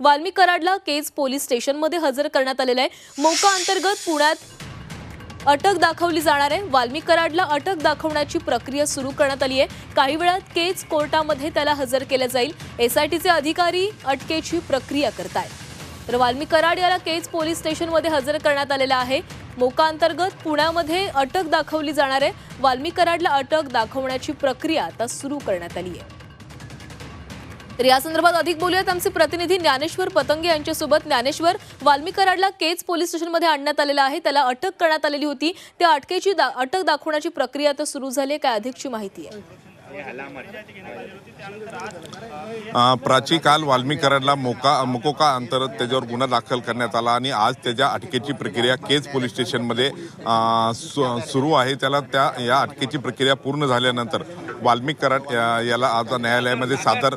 वाल्मी कराडला केज पोलीस स्टेशनमध्ये हजर करण्यात आलेलं आहे. मोका अंतर्गत पुण्यात अटक दाखवली जाणार आहे. वाल्मी कराडला अटक दाखवण्याची प्रक्रिया सुरू करण्यात आली आहे. काही वेळात केज कोर्टामध्ये त्याला हजर केलं जाईल. एसआयटीचे अधिकारी अटकेची प्रक्रिया करतायत. तर वाल्मी कराड याला केज पोलीस स्टेशनमध्ये हजर करण्यात आलेला आहे. मोका अंतर्गत पुण्यामध्ये अटक दाखवली जाणार आहे. वाल्मी कराडला अटक दाखवण्याची प्रक्रिया आता सुरू करण्यात आली आहे. तर या संदर्भात अधिक बोलूयात. आमचे प्रतिनिधी ज्ञानेश्वर पतंगे यांच्यासोबत. ज्ञानेश्वर वाल्मिक कराडला केज पोलीस स्टेशनमध्ये आणण्यात आलेला आहे. त्याला अटक करण्यात आलेली होती. त्या अटकेची दा- अटक दाखवण्याची प्रक्रिया आता सुरू झाली आहे. काय अधिकची माहिती आहे? प्राची काल वाल्मीकरांना मोका मोकोका अंतर्गत त्याच्यावर गुन्हा दाखल करण्यात आला आणि आज त्याच्या अटकेची प्रक्रिया केज पोलीस स्टेशनमध्ये सु- सुरू आहे. त्याला त्या या अटकेची प्रक्रिया पूर्ण झाल्यानंतर वाल्मिकराड याला आता न्यायालयामध्ये सादर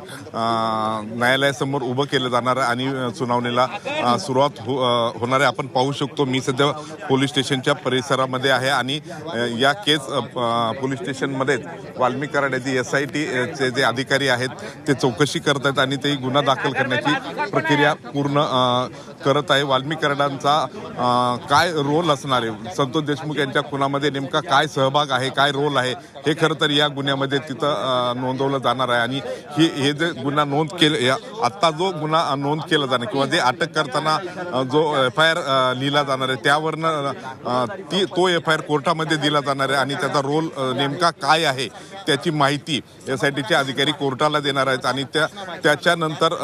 न्यायालयासमोर उभं केलं जाणार आहे आणि सुनावणीला सुरुवात हो होणार आहे. आपण पाहू शकतो मी सध्या पोलीस स्टेशनच्या परिसरामध्ये आहे आणि या केस पोलीस स्टेशनमध्येच वाल्मिक कराड एस आय टीचे जे अधिकारी आहेत ते चौकशी करत आहेत आणि ते गुन्हा दाखल करण्याची प्रक्रिया पूर्ण करत आहे. वाल्मीकरणांचा काय रोल असणार आहे? संतोष देशमुख यांच्या खुनामध्ये नेमका काय सहभाग आहे काय रोल आहे? हे खरं तर या गुन्ह्यामध्ये तिथं नोंदवलं जाणार आहे. आणि ही हे जे गुन्हा नोंद केलं या आत्ता जो गुन्हा नोंद केला जाणार किंवा जे अटक करताना जो एफ आय आर लिहिला जाणार आहे त्यावरनं ती तो एफ आय आर कोर्टामध्ये दिला जाणार आहे आणि त्याचा रोल नेमका काय आहे त्याची माहिती एस आय टीचे अधिकारी कोर्टाला देणार आहेत आणि त्या त्याच्यानंतर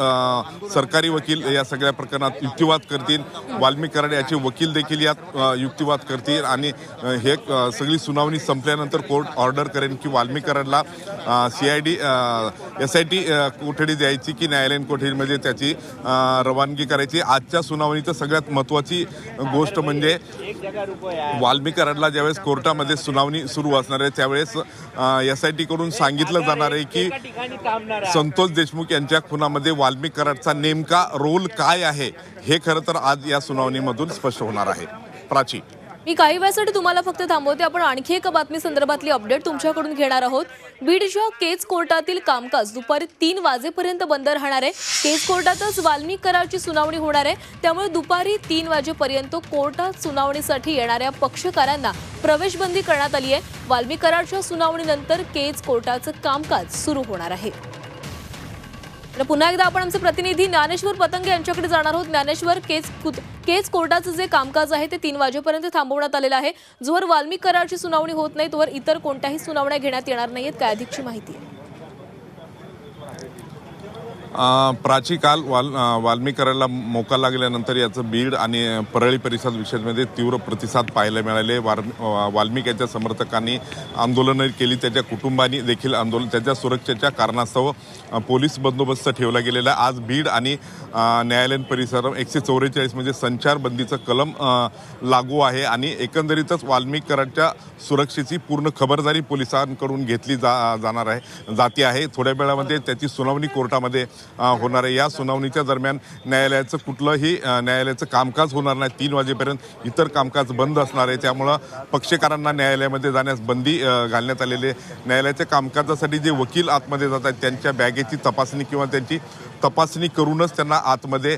सरकारी वकील या सगळ्या प्रकरणात युक्तिवाद करतील. वाल्मिक कराड याचे वकील देखील यात युक्तिवाद करतील आणि हे सगळी सुनावणी संपल्यानंतर कोर्ट ऑर्डर करेन की Valmik कराडला C I D S I T कोठडी द्यायची की न्यायालयीन कोठडीमध्ये त्याची रवानगी करायची. आजच्या सुनावणीचं सगळ्यात महत्त्वाची गोष्ट म्हणजे वाल्मिक कराडला ज्यावेळेस कोर्टामध्ये सुनावणी सुरू असणार आहे त्यावेळेस एस आय टी कडून सांगितलं जाणार आहे की संतोष देशमुख यांच्या खुनामध्ये वाल्मिक कराडचा नेमका रोल काय आहे हे खरं तर आज या सुनावणीमधून स्पष्ट होणार आहे. प्राची. मी काही वेळासाठी तुम्हाला फक्त थांबवते. आपण आणखी एका बातमी संदर्भातली अपडेट तुमच्याकडून घेणार आहोत. बीडच्या केज कोर्टातील कामकाज दुपारी तीन वाजेपर्यंत बंद राहणार आहे. केज कोर्टातच वाल्मिक करारची सुनावणी होणार आहे. त्यामुळे दुपारी तीन वाजेपर्यंत कोर्टात सुनावणीसाठी येणाऱ्या पक्षकारांना प्रवेशबंदी करण्यात आली आहे. वाल्मिकराडच्या सुनावणीनंतर केज कोर्टाचं कामकाज सुरू होणार आहे. तर पुन्हा एकदा आपण आमचे प्रतिनिधी ज्ञानेश्वर पतंगे यांच्याकडे जाणार आहोत. ज्ञानेश्वर केज कुत- केज कोर्टाचं जे कामकाज आहे ते तीन वाजेपर्यंत थांबवण्यात आलेलं आहे. जोवर वाल्मिक करारची सुनावणी होत नाही तोवर इतर कोणत्याही सुनावण्या घेण्यात येणार नाहीत काय अधिकची माहिती आहे? प्राची काल वाल अ, मोका लागल्यानंतर याचं बीड आणि परळी परिसर विषयामध्ये तीव्र प्रतिसाद पाहायला मिळाले. वार वाल्मिकाच्या वाल्मिक समर्थकांनी आंदोलनं केली. त्याच्या कुटुंबानी देखील आंदोलन त्याच्या सुरक्षेच्या कारणास्तव पोलीस बंदोबस्त ठेवला गेलेला. आहे. आज बीड आणि न्यायालयीन परिसर एकशे चौवेचाळीस म्हणजे संचारबंदीचं कलम लागू आहे आणि एकंदरीतच वाल्मिकरांच्या सुरक्षेची पूर्ण खबरदारी पोलिसांकडून घेतली जा जाणार आहे जाती आहे. थोड्या वेळामध्ये त्याची सुनावणी कोर्टामध्ये होणार आहे. या सुनावणीच्या दरम्यान न्यायालयाचं कुठलंही न्यायालयाचं कामकाज होणार नाही. तीन वाजेपर्यंत इतर कामकाज बंद असणार आहे. त्यामुळं पक्षकारांना न्यायालयामध्ये जाण्यास बंदी घालण्यात आलेली आहे. न्यायालयाच्या कामकाजासाठी जे वकील आतमध्ये जात आहेत त्यांच्या बॅगेची तपासणी किंवा त्यांची तपासणी करूनच त्यांना आतमध्ये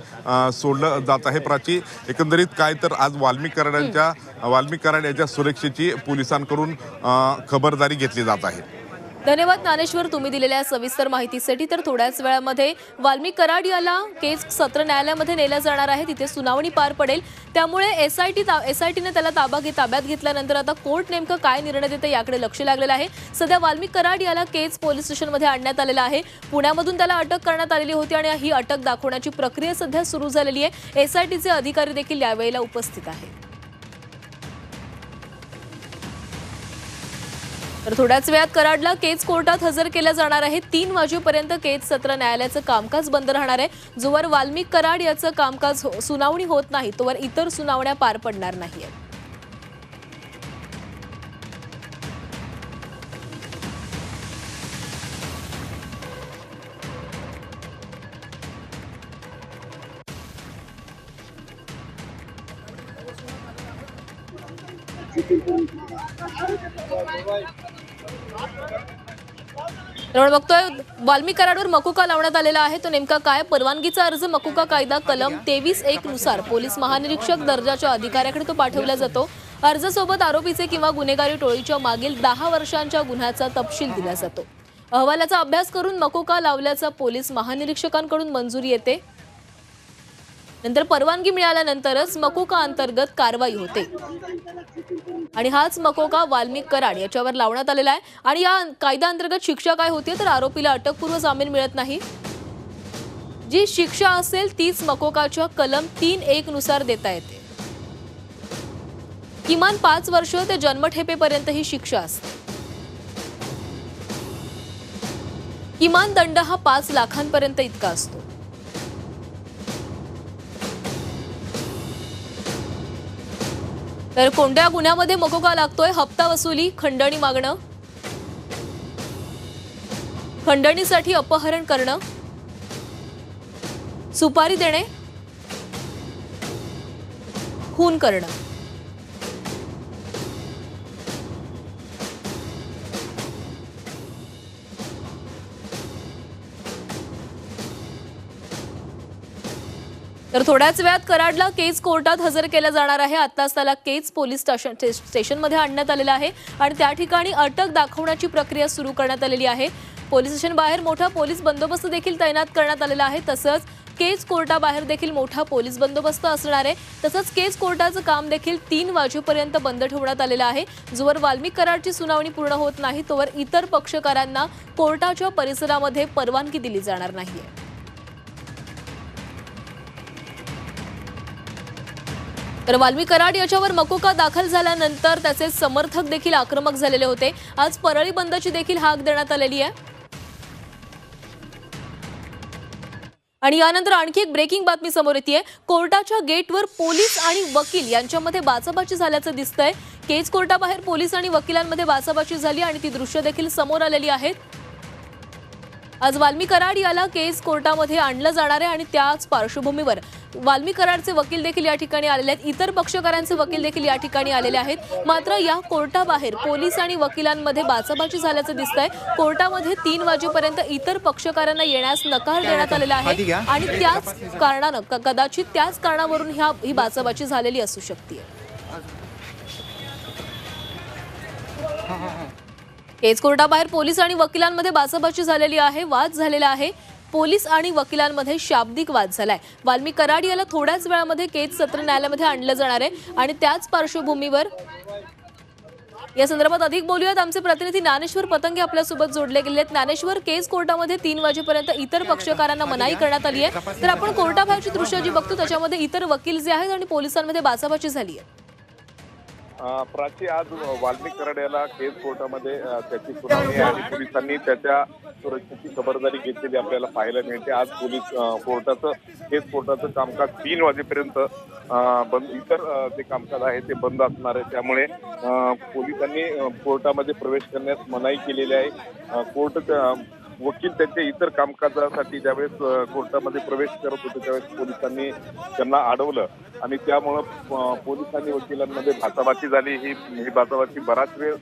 सोडलं जात आहे. प्राची एकंदरीत काय तर आज वाल्मिक कराडांच्या वाल्मिक कराड याच्या सुरक्षेची पोलिसांकडून खबरदारी घेतली जात आहे. धन्यवाद ज्ञानेश्वर तुम्ही दिलेल्या सविस्तर माहितीसाठी. तर थोड्याच वेळामध्ये वाल्मिक कराड याला केस सत्र न्यायालयामध्ये नेल्या जाणार आहे तिथे सुनावणी पार पडेल. त्यामुळे S I T S I टीने त्याला ताबा घे ताब्यात घेतल्यानंतर आता कोर्ट नेमकं काय निर्णय देते याकडे लक्ष लागलेलं आहे. सध्या वाल्मिक कराड याला केज पोलीस स्टेशनमध्ये आणण्यात आलेलं आहे. पुण्यामधून त्याला अटक करण्यात आलेली होती आणि ही अटक दाखवण्याची प्रक्रिया सध्या सुरू झालेली आहे. एस आय टीचे अधिकारी देखील यावेळेला उपस्थित आहेत. तर थोड्याच वेळात कराडला केज कोर्टात हजर केल्या जाणार आहे. तीन वाजेपर्यंत केज सत्र न्यायालयाचं कामकाज बंद राहणार आहे. जोवर वाल्मिक कराड याचं कामकाज हो- सुनावणी होत नाही तोवर इतर सुनावण्या पार पडणार नाही रोड बघतोय वाल्मी कराडवर मकुका लावण्यात आलेला आहे. तो नेमका काय? परवानगीचा अर्ज मकुका कायदा कलम तेवीस एक नुसार. पोलीस महानिरीक्षक दर्जाच्या अधिकाऱ्याकडे तो पाठवला जातो. अर्जसोबत आरोपीचे किंवा गुन्हेगारी टोळीच्या मागील दहा वर्षांच्या गुन्ह्याचा तपशील दिला जातो. अहवालाचा अभ्यास करून मकोका लावल्याचा पोलीस महानिरीक्षकांकडून मंजुरी येते. नंतर परवानगी मिळाल्यानंतरच मकोका अंतर्गत कारवाई होते. आणि हाच मकोका वाल्मिक कराड याच्यावर लावण्यात आलेला आहे. आणि या कायद्या अंतर्गत शिक्षा काय होती तर आरोपीला अटकपूर्व जामीन मिळत नाही. जी शिक्षा असेल तीच मकोकाच्या कलम तीन एक नुसार देता येते. किमान पाच वर्ष ते जन्मठेपेपर्यंत ही शिक्षा असते. किमान दंड हा पाच लाखांपर्यंत इतका असतो. तर कोणत्या गुन्ह्यामध्ये मकोका लागतोय हप्ता वसुली खंडणी मागणं. खंडणीसाठी अपहरण करणं. सुपारी देणे. खून करणं. तर थोड्याच वेळात कराडला केज कोर्टात हजर केला जाणार आहे. आत्ताच त्याला केज पोलीस स्टेशन स्टे- स्टेशनमध्ये आणण्यात आलेलं आहे आणि त्या ठिकाणी अटक दाखवण्याची प्रक्रिया सुरू करण्यात आलेली आहे. पोलीस स्टेशन बाहेर मोठा पोलीस बंदोबस्त देखील तैनात करण्यात आलेला आहे. तसंच केज कोर्टाबाहेर देखील मोठा पोलीस बंदोबस्त असणार आहे. तसंच केज कोर्टाचं काम देखील तीन वाजेपर्यंत बंद ठेवण्यात आलेलं आहे. जोवर वाल्मिक करारची सुनावणी पूर्ण होत नाही तोवर इतर पक्षकारांना कोर्टाच्या परिसरामध्ये परवानगी दिली जाणार नाहीये. तर वाल्मी कराड याच्यावर मकोका दाखल झाल्यानंतर त्याचे समर्थक देखील आक्रमक झालेले होते. आज परळी बंदची देखील हाक देण्यात आलेली आहे. आणि यानंतर आणखी एक ब्रेकिंग बातमी समोर येते कोर्टाच्या गेटवर पोलीस आणि वकील यांच्यामध्ये बाचाबाची झाल्याचं दिसतंय. केज कोर्टाबाहेर पोलीस आणि वकिलांमध्ये बाचाबाची झाली आणि ती दृश्य देखील समोर आलेली आहेत. आज वाल्मी कराड याला केस कोर्टामध्ये आणलं जाणार आहे आणि त्याच पार्श्वभूमीवर वाल्मी कराडचे वकील देखील या ठिकाणी आलेले आहेत. इतर पक्षकारांचे वकील देखील या ठिकाणी आलेले आहेत. मात्र या कोर्टाबाहेर पोलीस आणि वकिलांमध्ये बाचाबाची झाल्याचं दिसतंय. कोर्टामध्ये तीन वाजेपर्यंत इतर पक्षकारांना येण्यास नकार देण्यात आलेला आहे आणि त्याच कारणानं कदाचित त्याच कारणावरून ह्या ही बाचाबाची झालेली असू शकते. केज कोर्टाबाहेर पोलीस आणि वकिलांमध्ये बाचाबाची झालेली आहे वाद झालेला आहे. पोलीस आणि वकिलांमध्ये शाब्दिक वाद झालाय. वाल्मी कराड याला थोड्याच वेळामध्ये केज सत्र न्यायालयामध्ये आणलं जाणार आहे आणि त्याच पार्श्वभूमीवर या संदर्भात अधिक बोलूयात. आमचे प्रतिनिधी ज्ञानेश्वर पतंगे आपल्यासोबत जोडले गेले आहेत. ज्ञानेश्वर केस कोर्टामध्ये तीन वाजेपर्यंत इतर पक्षकारांना मनाई करण्यात आली आहे. तर आपण कोर्टाबाहेरची दृश्य जी बघतो त्याच्यामध्ये इतर वकील जे आहेत आणि पोलिसांमध्ये बाचाबाची झाली आहे. प्राची आज वाल्मिक कराड याला केस कोर्टामध्ये त्याची सुनावणी आहे. आणि पोलिसांनी त्याच्या सुरक्षेची खबरदारी घेतलेली आपल्याला पाहायला मिळते. आज पोलीस कोर्टाचं केस कोर्टाचं कामकाज तीन वाजेपर्यंत बंद इतर जे कामकाज आहे ते बंद असणार आहे. त्यामुळे पोलिसांनी कोर्टामध्ये प्रवेश करण्यास मनाई केलेली आहे. कोर्ट वकील त्यांच्या इतर कामकाजासाठी ज्यावेळेस कोर्टामध्ये प्रवेश करत होते त्यावेळेस पोलिसांनी त्यांना अडवलं. आणि त्यामुळं अ, पोलीस आणि वकिलांमध्ये भाताभाची झाली. ही ही भाताभाची बराच वेळ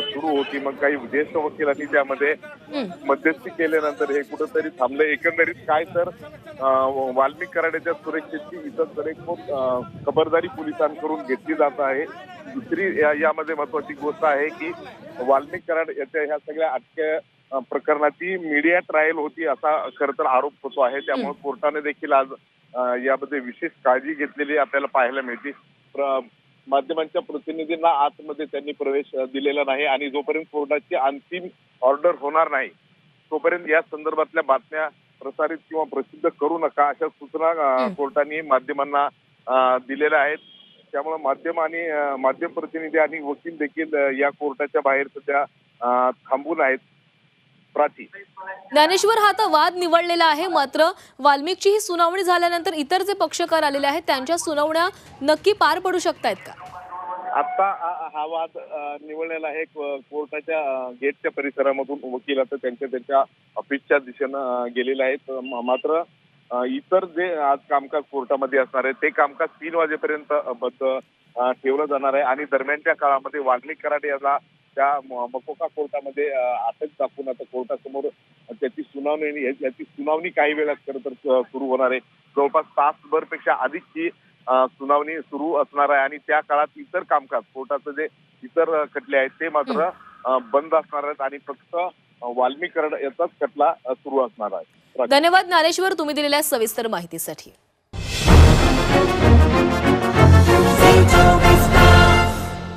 सुरू होती. मग काही ज्येष्ठ वकिलांनी त्यामध्ये. मध्यस्थी केल्यानंतर हे कुठंतरी थांबलं. एकंदरीत काय तर वाल्मिक कराड्याच्या सुरक्षेची इतरकडे खूप खबरदारी पोलिसांकडून घेतली जात आहे. दुसरी यामध्ये महत्वाची गोष्ट आहे की वाल्मिक कराड याच्या ह्या सगळ्या अटक्या प्रकरणाची मीडिया ट्रायल होती असा खरं तर आरोप होतो आहे. त्यामुळे कोर्टाने देखील आज यामध्ये विशेष काळजी घेतलेली आपल्याला पाहायला मिळते. माध्यमांच्या प्रतिनिधींना आतमध्ये त्यांनी प्रवेश दिलेला नाही आणि जोपर्यंत कोर्टाची अंतिम ऑर्डर होणार नाही तोपर्यंत या संदर्भातल्या बातम्या प्रसारित किंवा प्रसिद्ध करू नका अशा सूचना कोर्टाने माध्यमांना दिलेल्या आहेत. त्यामुळे माध्यम आणि माध्यम प्रतिनिधी आणि वकील देखील या कोर्टाच्या बाहेर सध्या थांबून आहेत. प्राची. ज्ञानेश्वर हा आता वाद निवडलेला आहे मात्र वाल्मिकची ही सुनावणी झाल्यानंतर इतर जे पक्षकार आलेले आहेत त्यांच्या सुनावण्या नक्की पार पडू शकतायत का? आता हा वाद निवडलेला आहे. कोर्टाच्या गेटच्या परिसरामधून वकील आता त्यांच्या त्यांच्या ऑफिसच्या दिशेनं गेलेले आहेत. मात्र इतर जे आज कामकाज कोर्टामध्ये असणार आहे ते कामकाज तीन वाजेपर्यंत बंद ठेवलं जाणार आहे. आणि दरम्यानच्या काळामध्ये वाल्मिक कराड याला त्या मकोका कोर्टामध्ये अटक दाखवून आता कोर्टासमोर त्याची सुनावणी याची सुनावणी काही वेळात खरं तर सुरू होणार आहे. जवळपास तासभरपेक्षा अधिक ही सुनावणी सुरू असणार आहे आणि त्या काळात इतर कामकाज कोर्टाचं जे इतर खटले आहेत ते मात्र बंद असणार आहेत आणि फक्त वाल्मीकरण याचाच खटला सुरू असणार आहे. धन्यवाद ज्ञानेश्वर तुम्ही दिलेल्या सविस्तर माहितीसाठी.